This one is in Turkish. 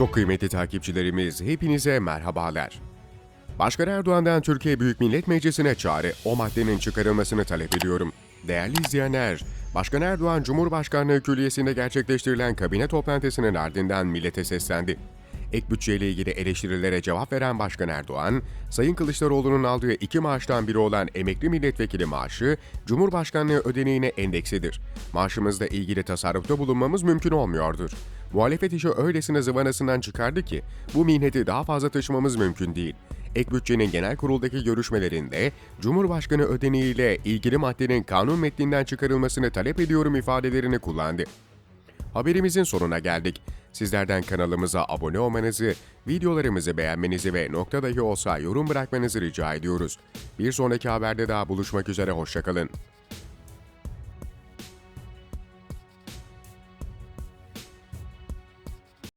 Çok kıymetli takipçilerimiz hepinize merhabalar. Başkan Erdoğan'dan Türkiye Büyük Millet Meclisi'ne çağrı, o maddenin çıkarılmasını talep ediyorum. Değerli izleyenler, Başkan Erdoğan Cumhurbaşkanlığı Külliyesi'nde gerçekleştirilen kabine toplantısının ardından millete seslendi. Ek bütçeyle ilgili eleştirilere cevap veren Başkan Erdoğan, Sayın Kılıçdaroğlu'nun aldığı iki maaştan biri olan emekli milletvekili maaşı, Cumhurbaşkanlığı ödeneğine endeksidir. Maaşımızla ilgili tasarrufta bulunmamız mümkün olmuyordur. Muhalefet işi öylesine zıvanasından çıkardı ki, bu mihneti daha fazla taşımamız mümkün değil. Ek bütçenin genel kuruldaki görüşmelerinde Cumhurbaşkanı ödeneğiyle ilgili maddenin kanun metninden çıkarılmasını talep ediyorum ifadelerini kullandı. Haberimizin sonuna geldik. Sizlerden kanalımıza abone olmanızı, videolarımızı beğenmenizi ve nokta dahi olsa yorum bırakmanızı rica ediyoruz. Bir sonraki haberde daha buluşmak üzere, hoşçakalın.